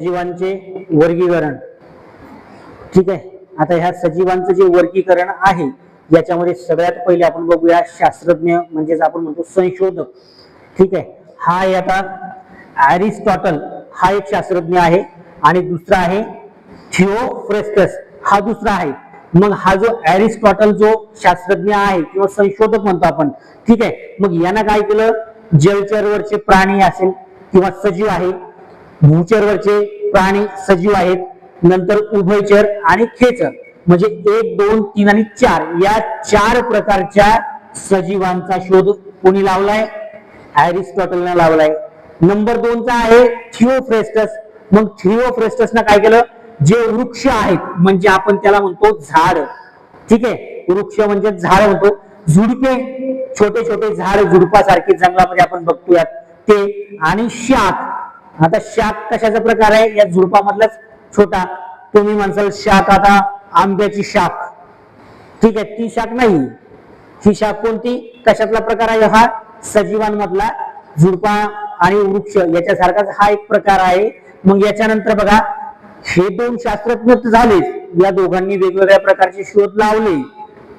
सजीवांचे वर्गीकरण. ठीक आहे? आता ह्या सजीवांचं जे वर्गीकरण आहे याच्यामध्ये सगळ्यात पहिले आपण बघूया शास्त्रज्ञ म्हणजेच आपण म्हणतो संशोधक. ठीक आहे? हा आता ॲरिस्टॉटल हा एक शास्त्रज्ञ आहे. आणि दुसरा आहे थिओफ्रेस्टस हा दुसरा आहे. मग हा जो ॲरिस्टॉटल जो शास्त्रज्ञ आहे किंवा संशोधक म्हणतो आपण ठीक आहे? मग यानं काय केलं? जलचरवरचे प्राणी असेल किंवा सजीव आहे भूचरवरचे प्राणी सजीव आहेत. नंतर उभयचर आणि खेचर. म्हणजे एक दोन तीन आणि चार या चार प्रकारच्या सजीवांचा शोध कोणी लावलाय? ॲरिस्टॉटलने लावलाय. नंबर दोनचा आहे थिओफ्रेस्टस. मग थिओफ्रेस्टसनं काय केलं? जे वृक्ष आहेत म्हणजे आपण त्याला म्हणतो झाड. ठीक आहे? वृक्ष म्हणजे झाड म्हणतो. झुडपे छोटे छोटे झाड झुडपासारखे जंगलामध्ये आपण बघतोयात. ते आणि शाख. आता शाख कशाचा प्रकार आहे? या झुडपामधलाच छोटा. तुम्ही म्हणसाल शाख आता आंब्याची शाख ठीक आहे ती शाख नाही. ही शाख कोणती? कशातला प्रकार आहे? हा सजीवांमधला झुडपा आणि वृक्ष याच्यासारखाच हा एक प्रकार आहे. मग याच्यानंतर बघा हे दोन शास्त्रज्ञ झालेच. या दोघांनी वेगवेगळ्या प्रकारचे शोध लावले.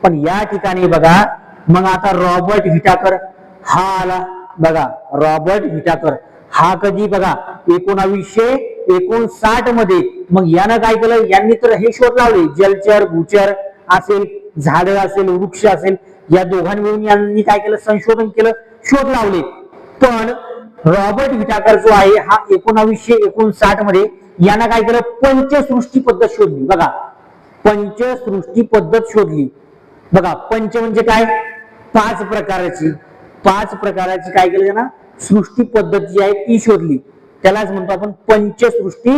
पण या ठिकाणी बघा मग आता रॉबर्ट हिटाकर हा आला. बघा रॉबर्ट हिटाकर. हा कधी बघा एकोणावीसशे एकोणसाठमध्ये मग यानं काय केलं? यांनी तर हे शोध लावले जलचर भूचर असेल झाड असेल वृक्ष असेल या दोघांनी मिळून यांनी काय केलं? संशोधन केलं शोध लावले. पण रॉबर्ट विटाकर जो आहे हा एकोणावीसशे एकोणसाठमध्ये यानं काय केलं? पंचसृष्टी पद्धत शोधली. बघा पंचसृष्टी पद्धत शोधली. बघा पंच म्हणजे काय? पाच प्रकाराची. पाच प्रकाराची काय केलं ना सृष्टी पद्धत जी आहे ती शोधली. त्यालाच म्हणतो आपण पंचसृष्टी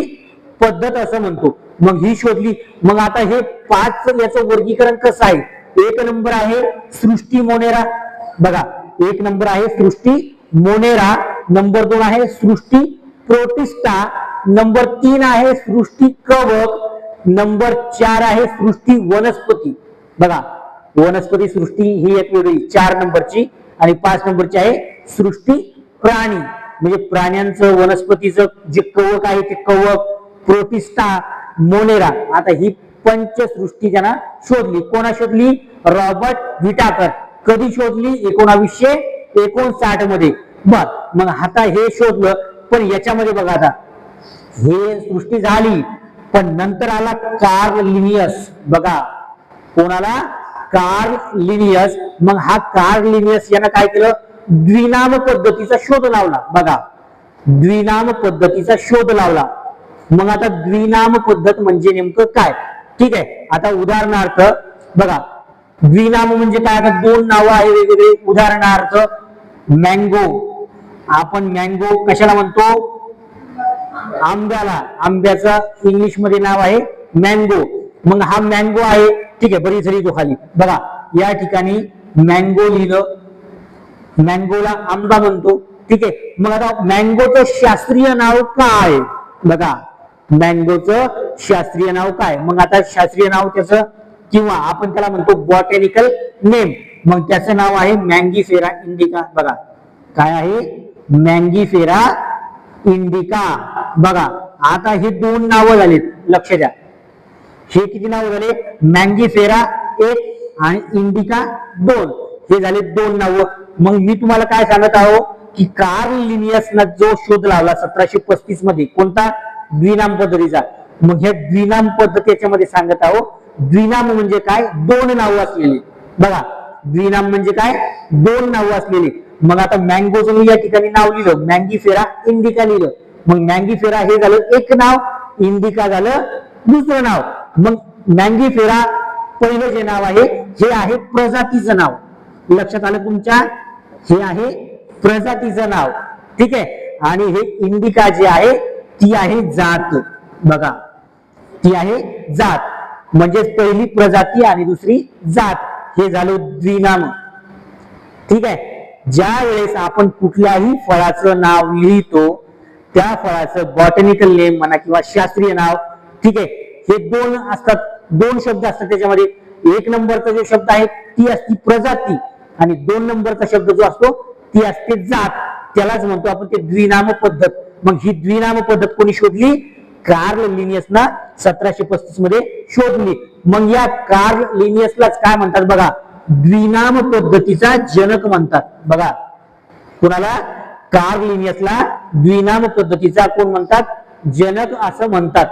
पद्धत असं म्हणतो. मग ही शोधली. मग आता हे पाच याचं वर्गीकरण कसं आहे? एक नंबर आहे सृष्टी मोनेरा. बघा एक नंबर आहे सृष्टी मोनेरा नंबर दोन आहे सृष्टी प्रोटिस्टा नंबर तीन आहे सृष्टी कवक नंबर चार आहे सृष्टी वनस्पती. बघा वनस्पती सृष्टी ही एक वेगळी चार नंबरची आणि पाच नंबरची आहे सृष्टी प्राणी म्हणजे प्राण्यांचं वनस्पतीचं जे कवक आहे ते कवक प्रोटिस्टा मोनेरा आता ही पंचसृष्टी ज्यांना शोधली कोणा शोधली? Robert Whittaker. कधी शोधली? एकोणावीसशे एकोणसाठमध्ये. बर मग आता हे शोधलं पण याच्यामध्ये बघा आता. हे सृष्टी झाली पण नंतर आला कार्ल लिनियस. बघा कोणाला? Carl Linnaeus. मग हा कार्ल लिनियस यानं काय केलं? द्विनाम पद्धतीचा शोध लावला. बघा. द्विनाम पद्धतीचा शोध लावला. मग आता द्विनाम पद्धत म्हणजे नेमकं काय? ठीक आहे. आता उदाहरणार्थ बघा. द्विनाम म्हणजे काय? आता दोन नावं आहे वेगवेगळे. उदाहरणार्थ मँगो आपण मँगो कशाला म्हणतो? आंब्याला. आंब्याचं इंग्लिशमध्ये नाव आहे मँगो मग हा मँगो आहे. ठीक आहे. बरी झरी तो खाली. बघा. या ठिकाणी मँगो लिहिलं. मँगोला आंबा म्हणतो. ठीक आहे? मग आता मँगोचं शास्त्रीय नाव काय? बघा. मँगोचं शास्त्रीय नाव काय? मग आता शास्त्रीय नाव त्याचं किंवा आपण त्याला म्हणतो बॉटॅनिकल नेम मग त्याचं नाव आहे मँगीफेरा इंडिका. बघा. काय आहे? Mangifera indica. बघा. आता हे दोन नावं झालीत. लक्ष द्या. हे किती नाव झाले? मँगीफेरा एक आणि इंडिका दोन. हे झाले दोन नावं. मग मी तुम्हाला काय सांगत आहो की कार्ल लिनियसनं जो शोध लावला सतराशे पस्तीसमध्ये कोणता? द्विनाम पद्धतीचा. मग ह्या द्विनाम पद्धत याच्यामध्ये सांगत आहो द्विनाम म्हणजे काय? दोन नाव असलेली. बघा द्विनाम म्हणजे काय? दोन नाव असलेली. मग आता मँगोचं मी या ठिकाणी नाव लिहिलं मँगीफेरा इंडिका लिहिलं. मग मँगीफेरा हे झालं एक नाव इंडिका झालं दुसरं नाव. मग मँगीफेरा पहिलं जे नाव आहे हे आहे प्रजातीचं नाव. लक्षात आलं तुमच्या? हे आहे प्रजातीचं नाव. ठीक आहे? आणि हे इंडिका जे आहे ती आहे जात. बघा. ती आहे जात. म्हणजेच पहिली प्रजाती आणि दुसरी जात. हे झालं द्विनाम. ठीक आहे? ज्या वेळेस आपण कुठल्याही फळाचं नाव लिहितो त्या फळाचं बॉटनिकल नेम म्हणा किंवा शास्त्रीय नाव ठीक आहे? हे दोन असतात. दोन शब्द असतात त्याच्यामध्ये. एक नंबरचा जो शब्द आहे ती असती प्रजाती. आणि दोन नंबरचा शब्द जो असतो ती असते जात. त्यालाच म्हणतो आपण ते द्विनाम पद्धत. मग ही द्विनाम पद्धत कोणी शोधली? कार्ल लिनियसना सतराशे पस्तीसमध्ये शोधली. मग या कार्ल लिनियसलाच काय म्हणतात बघा? द्विनाम पद्धतीचा जनक म्हणतात. बघा. कुणाला? कार्ल लिनियसला द्विनाम पद्धतीचा कोण म्हणतात? जनक असं म्हणतात.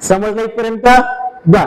समजलं इथपर्यंत? बघ